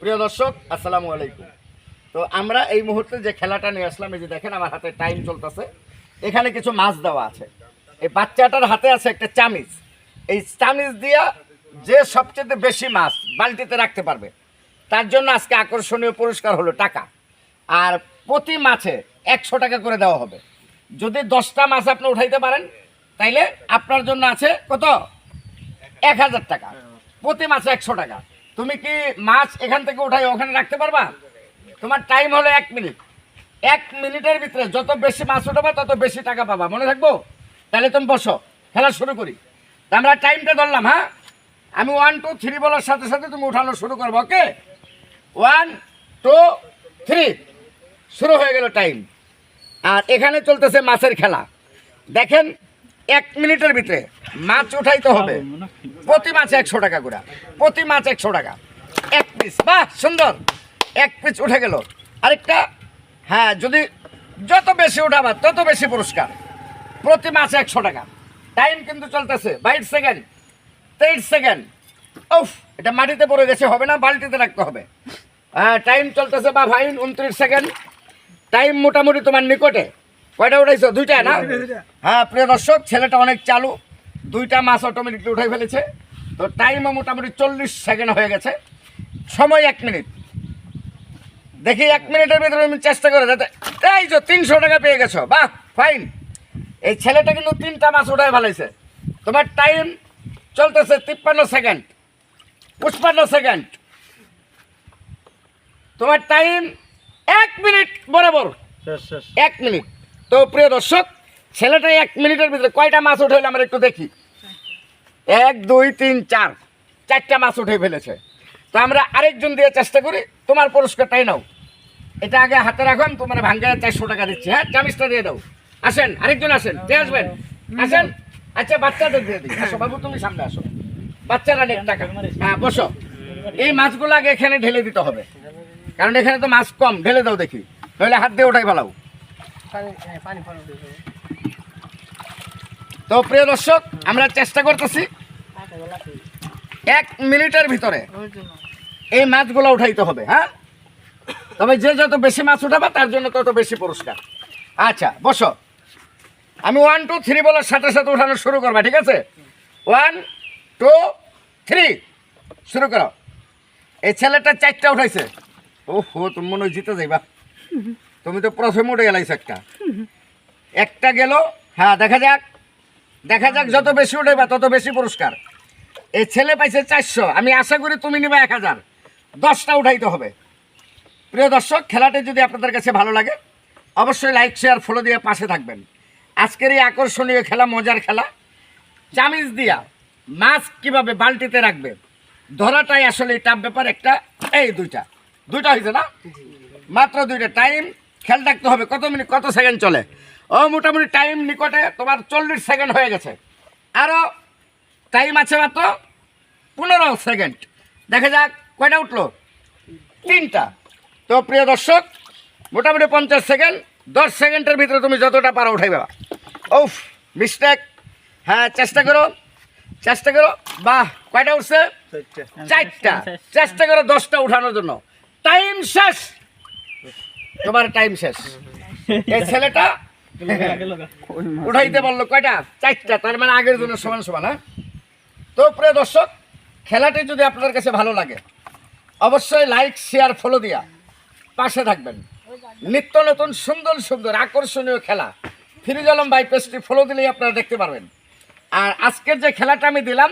প্রিয় দর্শক, আসসালামু আলাইকুম। তো আমরা এই মুহূর্তে যে খেলাটা নিয়ে আসলাম, এই যে দেখেন আমার হাতে টাইম চলতেছে। এখানে কিছু মাছ দেওয়া আছে। এই বাচ্চাটার হাতে আছে একটা চামিজ এই চামিজ দিয়া যে সবচেয়ে বেশি মাছ বালতিতে রাখতে পারবে, তার জন্য আজকে আকর্ষণীয় পুরস্কার হলো টাকা। আর প্রতি মাছে একশো টাকা করে দেওয়া হবে। যদি দশটা মাছ আপনি উঠাইতে পারেন, তাইলে আপনার জন্য আছে কত? এক হাজার টাকা। প্রতি মাসে একশো টাকা। তুমি কি মাছ এখান থেকে উঠাই ওখানে রাখতে পারবা? তোমার টাইম হলো এক মিনিট। এক মিনিটের ভিতরে যত বেশি মাছ উঠাবা, তত বেশি টাকা পাবা। মনে থাকব? তাহলে তুমি বসো, খেলা শুরু করি। আমরা টাইমটা ধরলাম হ্যাঁ? আমি ওয়ান টু থ্রি বলার সাথে সাথে তুমি উঠানো শুরু করব ওকে ওয়ান টু থ্রি শুরু হয়ে গেল টাইম আর এখানে চলতেছে মাছের খেলা। দেখেন এক মিনিটের ভিতরে মাছ উঠাইতে হবে। প্রতি মাছ একশো টাকা করে। প্রতি মাছ একশো টাকা। এক পিস বাহ, সুন্দর। এক পিস উঠে গেল। আরেকটা। হ্যাঁ যদি যত বেশি উঠাবা, তত বেশি পুরস্কার। প্রতি মাছে একশো টাকা। টাইম কিন্তু চলতেছে। বাইশ সেকেন্ড তেইশ সেকেন্ড উফ, এটা মাটিতে পড়ে গেছে, হবে না? বালতিতে রাখতে হবে। হ্যাঁ টাইম চলতেছে বা ভাই, উনত্রিশ সেকেন্ড টাইম মোটামুটি তোমার নিকটে। কয়টা উঠাইছো? দুইটা না? হ্যাঁ প্রিয় দর্শক ছেলেটা অনেক চালু। দুইটা মাছ অটোমেটিকলি উঠাই ফেলেছে। তো টাইমও মোটামুটি চল্লিশ সেকেন্ড হয়ে গেছে। সময় এক মিনিট দেখি এক মিনিটের ভিতরে তুমি চেষ্টা করে যাতে এই যে তিনশো টাকা পেয়ে গেছো। বাহ ফাইন এই ছেলেটা কিন্তু তিনটা মাছ উঠাই ফেলেছে তোমার টাইম চলতেছে তিপ্পান্ন সেকেন্ড পঁচপান্ন সেকেন্ড তোমার টাইম এক মিনিট বরাবর। এক মিনিট তো প্রিয় দর্শক, ছেলেটা এক মিনিটের ভিতরে কয়টা মাছ উঠে আমরা একটু দেখি। এক, দুই, তিন, চার, চারটা মাছ উঠে ফেলেছে। তো আমরা আরেকজন দিয়ে চেষ্টা করি, তোমার পুরস্কারটাই নাও। এটা আগে হাতে রাখো, আমি তোমার ভাঙ্গা চারশো টাকা দিচ্ছি হ্যাঁ? চামিচটা দিয়ে দাও। আসেন, আরেকজন আসেন, কে আসবেন? আসেন? আচ্ছা বাচ্চাদের দিয়ে দিই। আসো বাবু, তুমি সামনে আসো। বাচ্চারা নেক টাকা। হ্যাঁ বসো। এই মাছগুলো আগে এখানে ঢেলে দিতে হবে। কারণ এখানে তো মাছ কম, ঢেলে দাও দেখি। নইলে হাত দিয়ে ওঠাই ফেলাও। তো প্রিয় দর্শক আমরা চেষ্টা করতেছি এক মিনিটের ভিতরে এই মাছগুলো উঠাইতে হবে হ্যাঁ? তবে যে যত বেশি মাছ উঠাবে তার জন্য তত বেশি পুরস্কার। আচ্ছা বসো। আমি ওয়ান টু থ্রি বলার সাথে সাথে উঠানো শুরু করবা ঠিক আছে? ওয়ান টু থ্রি শুরু করো। এই ছেলেটা চারটা উঠাইছে। ও হো তুমি মনে হয় জিতে যাইবা। তুমি তো প্রথমে উঠে গেলাইছো একটা একটা গেল হ্যাঁ দেখা যাক। দেখা যাক যত বেশি উঠেবা তত বেশি পুরস্কার। এই ছেলে পাইছে চারশো, আমি আশা করি তুমি নিবা এক হাজার। দশটা উঠাইতে হবে। প্রিয় দর্শক, খেলাটি যদি আপনাদের কাছে ভালো লাগে, অবশ্যই লাইক, শেয়ার ফলো দিয়ে পাশে থাকবেন। আজকের এই আকর্ষণীয় খেলা, মজার খেলা, চামিজ দিয়া মাছ কীভাবে বালতিতে রাখবে, ধরাটাই আসলে টাপ ব্যাপার একটা। এই দুইটা দুইটা হয়েছে না? মাত্র দুইটা, টাইম। খেয়াল রাখতে হবে কত মিনিট কত সেকেন্ড চলে। ও মোটামুটি টাইম নিকটে তোমার চল্লিশ সেকেন্ড হয়ে গেছে। আরও টাইম আছে মাত্র পনেরো সেকেন্ড দেখা যাক কয়টা উঠল? তিনটা। তো প্রিয় দর্শক মোটামুটি পঞ্চাশ সেকেন্ড দশ সেকেন্ডের ভিতরে তুমি যতটা পারো উঠাইবে। ওফ মিস্টেক হ্যাঁ চেষ্টা করো চেষ্টা করো। বাহ কয়টা উঠছে? চারটা। চেষ্টা করো দশটা উঠানোর জন্য। টাইম শেষ। তোমার টাইম শেষ। এই ছেলেটা উঠাইতে বলল কয়টা? চারটা, তার মানে আগের জন্য সমান সমান হ্যাঁ? তো প্রিয় দর্শক, খেলাটি যদি আপনার কাছে ভালো লাগে, অবশ্যই লাইক শেয়ার ফলো দিয়া পাশে থাকবেন। নিত্য নতুন, সুন্দর সুন্দর, আকর্ষণীয় খেলা ফিরিজ আলম বাই ফলো দিলেই আপনারা দেখতে পারবেন। আর আজকের যে খেলাটা আমি দিলাম,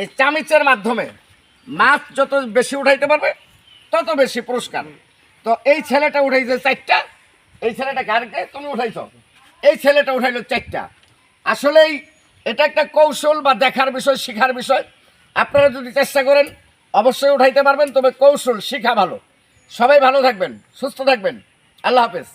এই চামিচের মাধ্যমে মাছ যত বেশি উঠাইতে পারবে, তত বেশি পুরস্কার। তো এই ছেলেটা উঠাইছে চারটা। এই ছেলেটা কারকে? তুমি উঠাইছ। এই ছেলেটা উঠাইলো চারটা। আসলেই এটা একটা কৌশল বা দেখার বিষয়, শিখার বিষয়। আপনারা যদি চেষ্টা করেন, অবশ্যই উঠাইতে পারবেন, তবে কৌশল, শিখা ভালো। সবাই ভালো থাকবেন, সুস্থ থাকবেন। আল্লাহ হাফেজ।